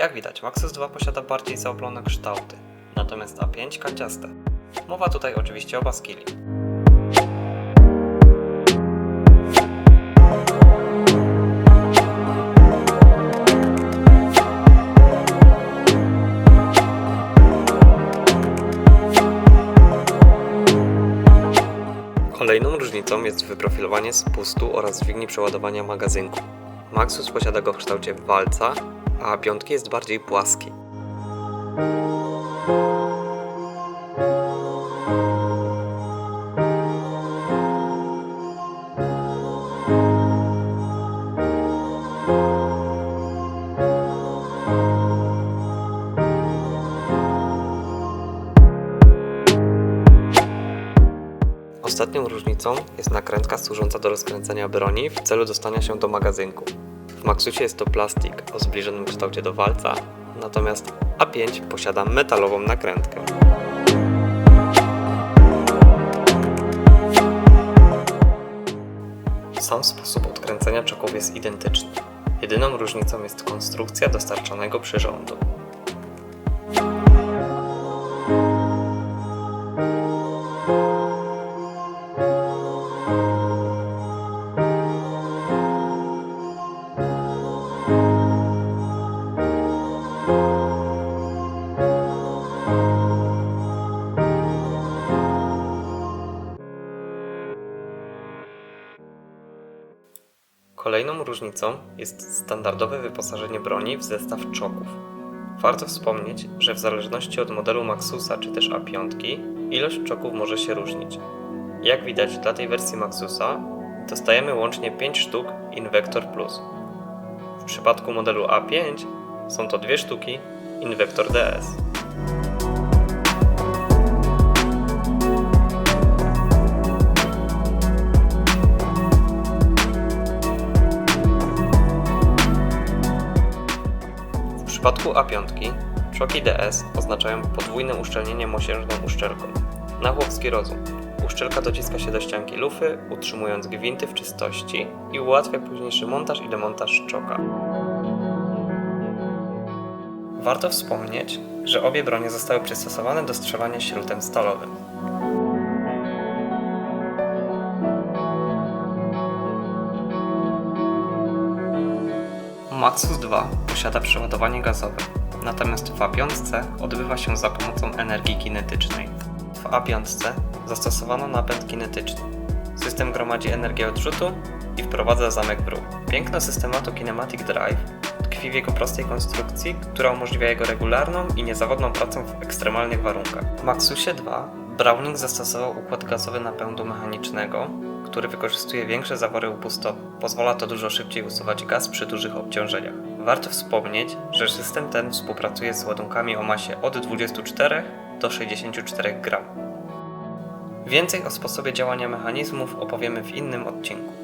Jak widać, Maxus 2 posiada bardziej zaoblone kształty, natomiast A5 kanciaste. Mowa tutaj oczywiście o Baskili. Kolejną różnicą jest wyprofilowanie spustu oraz dźwigni przeładowania magazynku. Maxus posiada go w kształcie walca, a piątki jest bardziej płaski. Ostatnią różnicą jest nakrętka służąca do rozkręcania broni w celu dostania się do magazynku. W Maxusie jest to plastik o zbliżonym kształcie do walca, natomiast A5 posiada metalową nakrętkę. Sam sposób odkręcenia czoków jest identyczny. Jedyną różnicą jest konstrukcja dostarczonego przyrządu. Kolejną różnicą jest standardowe wyposażenie broni w zestaw czoków. Warto wspomnieć, że w zależności od modelu Maxusa czy też A5 ilość czoków może się różnić. Jak widać dla tej wersji Maxusa dostajemy łącznie 5 sztuk Invector Plus. W przypadku modelu A5 są to dwie sztuki Invector DS. W przypadku A5 czoki DS oznaczają podwójne uszczelnienie mosiężną uszczelką. Na chłopski rozum. Uszczelka dociska się do ścianki lufy, utrzymując gwinty w czystości i ułatwia późniejszy montaż i demontaż czoka. Warto wspomnieć, że obie bronie zostały przystosowane do strzelania śrutem stalowym. Maxus 2 posiada przeładowanie gazowe, natomiast w A5 odbywa się za pomocą energii kinetycznej. W A5 zastosowano napęd kinetyczny. System gromadzi energię odrzutu i wprowadza zamek ruch. Piękno systematu Kinematic Drive tkwi w jego prostej konstrukcji, która umożliwia jego regularną i niezawodną pracę w ekstremalnych warunkach. W Maxusie 2 Browning zastosował układ gazowy napędu mechanicznego, który wykorzystuje większe zawory upustowe. Pozwala to dużo szybciej usuwać gaz przy dużych obciążeniach. Warto wspomnieć, że system ten współpracuje z ładunkami o masie od 24 do 64 gram. Więcej o sposobie działania mechanizmów opowiemy w innym odcinku.